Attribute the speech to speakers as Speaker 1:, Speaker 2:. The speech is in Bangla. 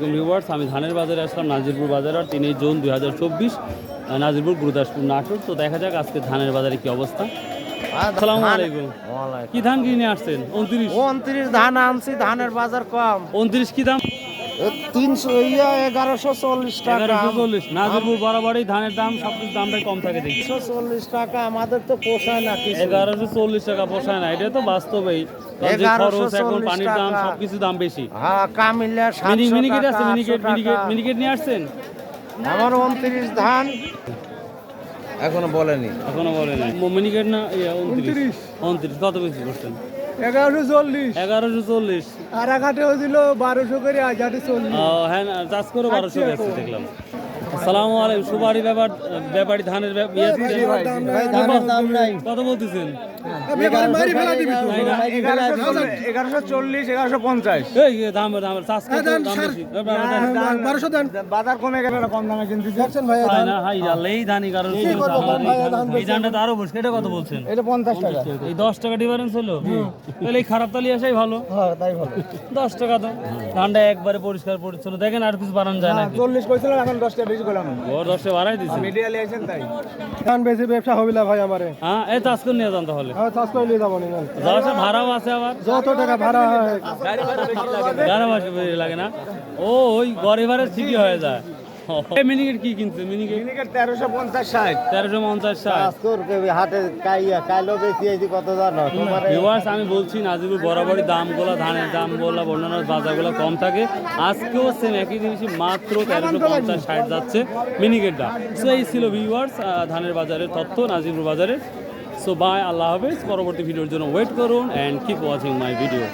Speaker 1: ভিউয়ার্স আমি ধানের বাজারে আসলাম নাজিরপুর বাজার। আর তিনই জুন দুই হাজার চব্বিশ নাজিরপুর গুরুদাসপুর নাটোর। তো দেখা যাক আজকে ধানের বাজারে কি অবস্থা। আসসালামু আলাইকুম কি ধান কিনে আসছেন? উনত্রিশ।
Speaker 2: উনত্রিশ ধান আনছি ধানের বাজার কম।
Speaker 1: উনত্রিশ কি দাম?
Speaker 2: তিনশো ইয়া এগারোশো চল্লিশ টাকা।
Speaker 1: এগারোশো চল্লিশ। নাজিরপুর বরাবরই ধানের দাম সব দামটাই কম থাকে দেখি।
Speaker 2: চল্লিশ টাকা আমাদের তো পোষায় না
Speaker 1: এগারোশো চল্লিশ টাকা পোষায় না এটা তো বাস্তবেই। কারণ যে
Speaker 2: 1140
Speaker 1: খরচ এখন পানির দাম সবকিছু দাম বেশি।
Speaker 2: হ্যাঁ কামিল্লা
Speaker 1: মিনিকেট আছে মিনিকেট মিনিকেট মিনিকেট নিয়ে আসছেন?
Speaker 2: আমার উনত্রিশ ধান। এখনও বলেনি।
Speaker 1: এখনও বলে নাই মিনিকেট না উনত্রিশ। উনত্রিশ। কত বেশি করছেন?
Speaker 3: এগারোশো চল্লিশ।
Speaker 1: এগারোশো চল্লিশ।
Speaker 3: আর আঘাটে হয়েছিল বারোশো করে আঘাটে চল্লিশ।
Speaker 1: হ্যাঁ চাষ করে বারোশো গেছে দেখলাম। আসসালামু আলাইকুম। সুপারি ব্যাপার ব্যাপারী ধানের ইয়ে? কত বলতেছেন?
Speaker 2: এগারোশো চল্লিশ এগারোশো পঞ্চাশ।
Speaker 1: এই যে দাম দাম চাষ দাম বেশি? এ, বাবা, দাম-
Speaker 3: বারোশো দেন।
Speaker 2: বাজার কমে গেলে কম দামে কিনতে
Speaker 3: দেখছেন ভাইয়া
Speaker 1: না? হাই আল্লাহ, এই ধানই কারণ এই ধানটা তো আরও বসে এটা কত বলছেন?
Speaker 2: এটা পঞ্চাশ টাকা।
Speaker 1: এই দশ টাকা ডিফারেন্স হলো। তাহলে এই খারাপ তালি আসাই ভালো।
Speaker 2: হ্যাঁ তাই ভালো।
Speaker 1: দশ টাকা তো ধানটা একবারে পরিষ্কার পরিচ্ছন্ন। দেখেন আর কিছু বাড়ানো যায় না
Speaker 2: চল্লিশ পয়সা এখন দশ টাকা করলাম
Speaker 1: ওর দশটা বাড়াই দিচ্ছে
Speaker 2: মিডিয়া লিয়েছেন তাই?
Speaker 3: ধান বেশি ব্যবসা হবে না ভাই আমারে।
Speaker 1: হ্যাঁ এই চাষ করে নিয়ে যান তাহলে।
Speaker 3: হ্যাঁ চাষ করে নিয়ে যাব নিয়ে
Speaker 1: ভাড়াও আছে আবার।
Speaker 3: যত টাকা ভাড়া হয়।
Speaker 1: গাড়ি মাসে বেশি লাগে না? ও ওই গরিবারের ভাড়া ঠিকই হয়ে যায়। মিনিকেট কি কিনছে মিনিকেট?
Speaker 2: মিনিকেট কাইয়া কাইলো বেশি কত জানো?
Speaker 1: ভিউয়ার্স আমি বলছি নাজিবুর বরাবরই দাম দামগুলো ধানের দাম দামগুলো অন্যান্য বাজারগুলো কম থাকে। আজকেও সেম একই জিনিসই মাত্র তেরোশো পঞ্চাশ ষাট যাচ্ছে মিনিকেটটা। সো এই ছিল ভিউয়ার্স ধানের বাজারের তথ্য নাজিবুর বাজারের। সো বাই আল্লাহ হাফেজ। পরবর্তী ভিডিওর জন্য ওয়েট করুন and keep watching my video